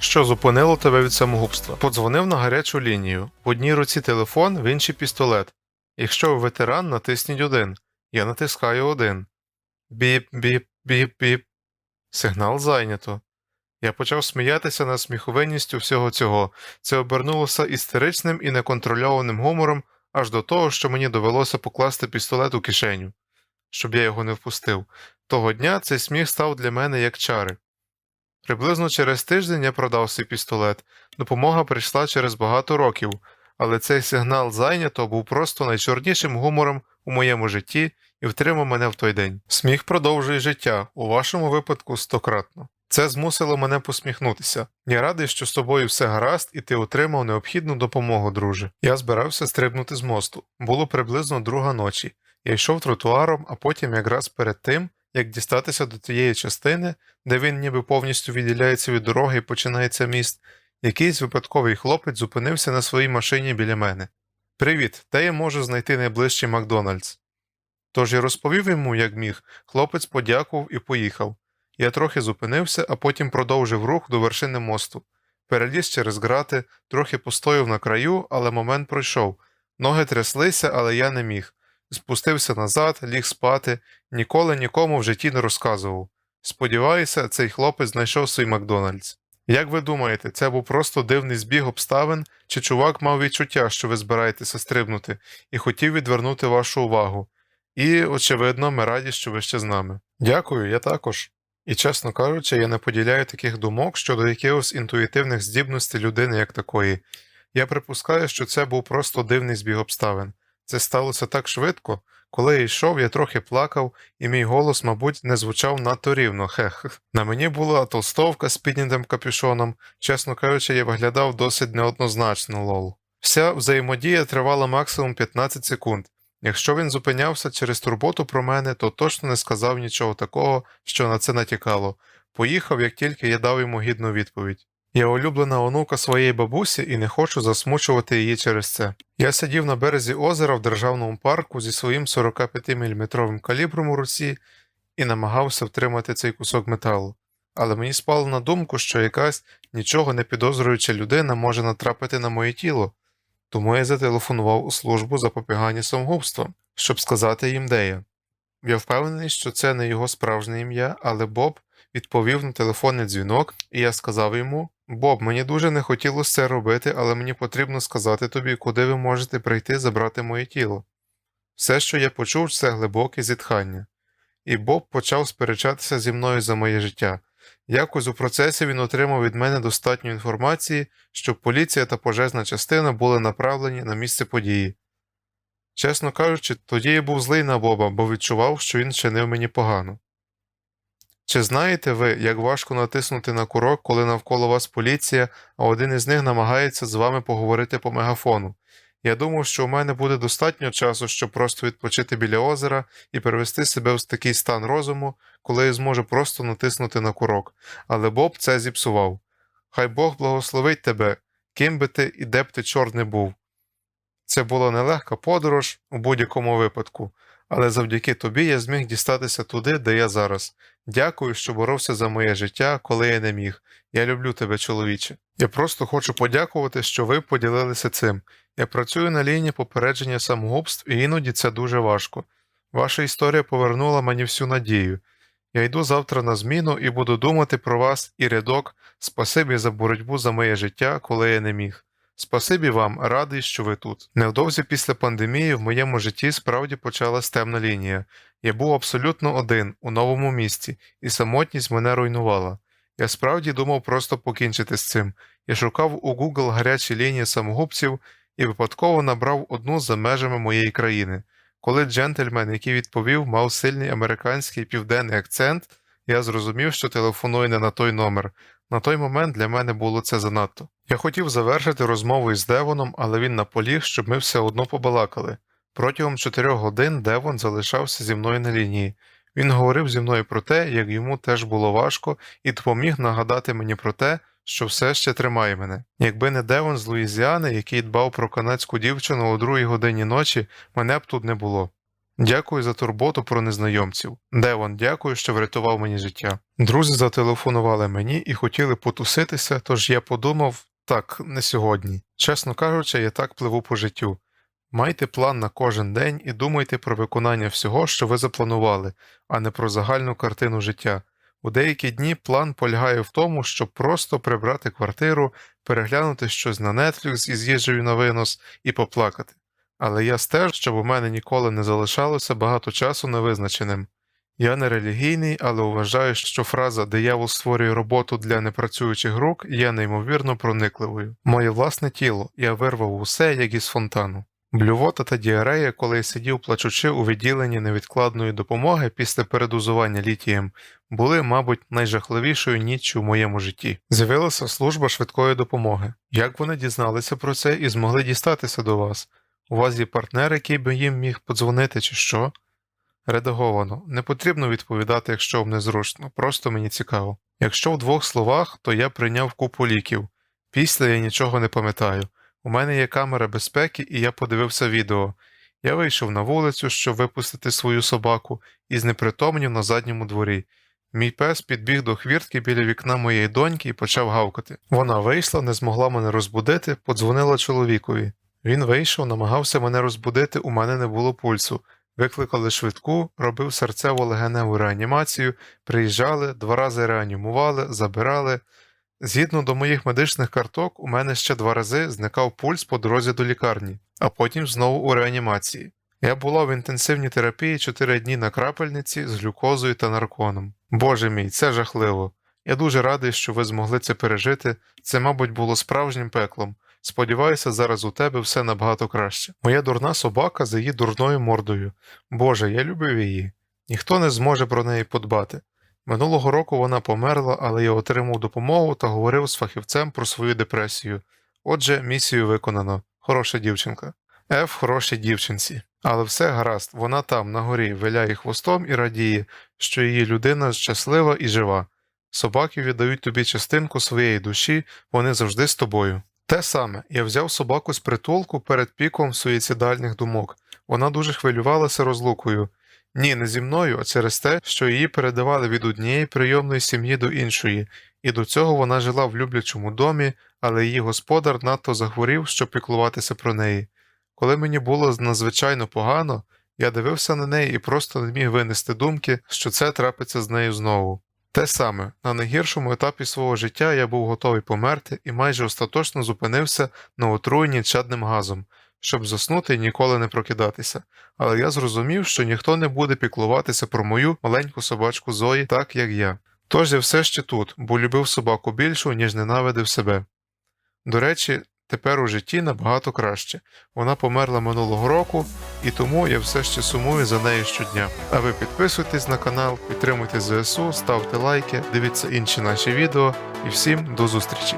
Що зупинило тебе від самогубства? Подзвонив на гарячу лінію. В одній руці телефон, в іншій пістолет. Якщо ви ветеран, натисніть один. Я натискаю один. Біп, біп, біп, біп. Сигнал зайнято. Я почав сміятися над сміховинністю всього цього. Це обернулося істеричним і неконтрольованим гумором аж до того, що мені довелося покласти пістолет у кишеню, щоб я його не впустив. Того дня цей сміх став для мене як чари. Приблизно через тиждень я продав свій пістолет. Допомога прийшла через багато років, але цей сигнал зайнято був просто найчорнішим гумором у моєму житті і втримав мене в той день. Сміх продовжує життя, у вашому випадку стократно. Це змусило мене посміхнутися. Я радий, що з тобою все гаразд, і ти отримав необхідну допомогу, друже. Я збирався стрибнути з мосту. Було приблизно друга ночі. Я йшов тротуаром, а потім, якраз перед тим, як дістатися до тієї частини, де він ніби повністю відділяється від дороги і починається міст, якийсь випадковий хлопець зупинився на своїй машині біля мене. Привіт, де я можу знайти найближчий Макдональдс? Тож я розповів йому, як міг, хлопець подякував і поїхав. Я трохи зупинився, а потім продовжив рух до вершини мосту. Переліз через грати, трохи постояв на краю, але момент пройшов. Ноги тряслися, але я не міг. Спустився назад, ліг спати, ніколи нікому в житті не розказував. Сподіваюся, цей хлопець знайшов свій Макдональдс. Як ви думаєте, це був просто дивний збіг обставин, чи чувак мав відчуття, що ви збираєтеся стрибнути, і хотів відвернути вашу увагу? І, очевидно, ми раді, що ви ще з нами. Дякую, я також. І, чесно кажучи, я не поділяю таких думок щодо якихось інтуїтивних здібностей людини як такої. Я припускаю, що це був просто дивний збіг обставин. Це сталося так швидко. Коли я йшов, я трохи плакав, і мій голос, мабуть, не звучав надто рівно, хех. На мені була толстовка з піднятим капюшоном, чесно кажучи, я виглядав досить неоднозначно лол. Вся взаємодія тривала максимум 15 секунд. Якщо він зупинявся через турботу про мене, то точно не сказав нічого такого, що на це натякало. Поїхав, як тільки я дав йому гідну відповідь. Я улюблена онука своєї бабусі і не хочу засмучувати її через це. Я сидів на березі озера в державному парку зі своїм 45-мм калібром у руці і намагався втримати цей кусок металу. Але мені спало на думку, що якась нічого не підозрююча людина може натрапити на моє тіло, тому я зателефонував у службу запобігання самогубствам, щоб сказати їм, де я. Я впевнений, що це не його справжнє ім'я, але Боб відповів на телефонний дзвінок, і я сказав йому: Боб, мені дуже не хотілося це робити, але мені потрібно сказати тобі, куди ви можете прийти забрати моє тіло. Все, що я почув, це глибоке зітхання. І Боб почав сперечатися зі мною за моє життя. Якось у процесі він отримав від мене достатньо інформації, щоб поліція та пожежна частина були направлені на місце події. Чесно кажучи, тоді я був злий на Боба, бо відчував, що він чинив мені погано. Чи знаєте ви, як важко натиснути на курок, коли навколо вас поліція, а один із них намагається з вами поговорити по мегафону? Я думав, що у мене буде достатньо часу, щоб просто відпочити біля озера і перевести себе в такий стан розуму, коли я зможу просто натиснути на курок, але Боб це зіпсував. Хай Бог благословить тебе, ким би ти і де б ти чорт не був. Це була нелегка подорож у будь-якому випадку, але завдяки тобі я зміг дістатися туди, де я зараз. Дякую, що боровся за моє життя, коли я не міг. Я люблю тебе, чоловіче. Я просто хочу подякувати, що ви поділилися цим. Я працюю на лінії попередження самогубств, і іноді це дуже важко. Ваша історія повернула мені всю надію. Я йду завтра на зміну і буду думати про вас і рядок. Спасибі за боротьбу за моє життя, коли я не міг. Спасибі вам, радий, що ви тут. Невдовзі після пандемії в моєму житті справді почалась темна лінія. Я був абсолютно один у новому місті, і самотність мене руйнувала. Я справді думав просто покінчити з цим. Я шукав у Google гарячі лінії самогубців і випадково набрав одну за межами моєї країни. Коли джентльмен, який відповів, мав сильний американський південний акцент, я зрозумів, що телефоную не на той номер. На той момент для мене було це занадто. Я хотів завершити розмову із Девоном, але він наполіг, щоб ми все одно побалакали. Протягом чотирьох годин Девон залишався зі мною на лінії. Він говорив зі мною про те, як йому теж було важко, і допоміг нагадати мені про те, що все ще тримає мене. Якби не Девон з Луїзіани, який дбав про канадську дівчину о другій годині ночі, мене б тут не було. Дякую за турботу про незнайомців. Девон, дякую, що врятував мені життя. Друзі зателефонували мені і хотіли потуситися, тож я подумав так, не сьогодні. Чесно кажучи, я так пливу по життю. Майте план на кожен день і думайте про виконання всього, що ви запланували, а не про загальну картину життя. У деякі дні план полягає в тому, щоб просто прибрати квартиру, переглянути щось на Netflix із їжею на винос і поплакати. Але я стежу, щоб у мене ніколи не залишалося багато часу невизначеним. Я не релігійний, але вважаю, що фраза диявол створює роботу для непрацюючих рук є неймовірно проникливою. Моє власне тіло, я вирвав усе, як із фонтану. Блювота та діарея, коли я сидів плачучи у відділенні невідкладної допомоги після передозування літієм, були, мабуть, найжахливішою ніччю в моєму житті. З'явилася служба швидкої допомоги. Як вони дізналися про це і змогли дістатися до вас? У вас є партнер, який би їм міг подзвонити, чи що? Редаговано. Не потрібно відповідати, якщо вам незручно, просто мені цікаво. Якщо в двох словах, то я прийняв купу ліків. Після я нічого не пам'ятаю. У мене є камера безпеки, і я подивився відео. Я вийшов на вулицю, щоб випустити свою собаку, і знепритомнів на задньому дворі. Мій пес підбіг до хвіртки біля вікна моєї доньки і почав гавкати. Вона вийшла, не змогла мене розбудити, подзвонила чоловікові. Він вийшов, намагався мене розбудити, у мене не було пульсу. Викликали швидку, робив серцево-легеневу реанімацію, приїжджали, два рази реанімували, забирали. Згідно до моїх медичних карток, у мене ще два рази зникав пульс по дорозі до лікарні, а потім знову у реанімації. Я була в інтенсивній терапії 4 дні на крапельниці з глюкозою та нарконом. Боже мій, це жахливо. Я дуже радий, що ви змогли це пережити. Це, мабуть, було справжнім пеклом. Сподіваюся, зараз у тебе все набагато краще. Моя дурна собака за її дурною мордою. Боже, я любив її. Ніхто не зможе про неї подбати. Минулого року вона померла, але я отримав допомогу та говорив з фахівцем про свою депресію. Отже, місію виконано. Хороша дівчинка. Еф хорошій дівчинці. Але все гаразд, вона там, на горі, виляє хвостом і радіє, що її людина щаслива і жива. Собаки віддають тобі частинку своєї душі, вони завжди з тобою. Те саме, я взяв собаку з притулку перед піком суїцидальних думок. Вона дуже хвилювалася розлукою. Ні, не зі мною, а через те, що її передавали від однієї прийомної сім'ї до іншої, і до цього вона жила в люблячому домі, але її господар надто захворів, щоб піклуватися про неї. Коли мені було надзвичайно погано, я дивився на неї і просто не міг винести думки, що це трапиться з нею знову. Те саме, на найгіршому етапі свого життя я був готовий померти і майже остаточно зупинився на отруєнні чадним газом, щоб заснути і ніколи не прокидатися. Але я зрозумів, що ніхто не буде піклуватися про мою маленьку собачку Зої, так як я. Тож я все ще тут, бо любив собаку більшу, ніж ненавидив себе. До речі, тепер у житті набагато краще. Вона померла минулого року, і тому я все ще сумую за нею щодня. А ви підписуйтесь на канал, підтримуйте ЗСУ, ставте лайки, дивіться інші наші відео і всім до зустрічі!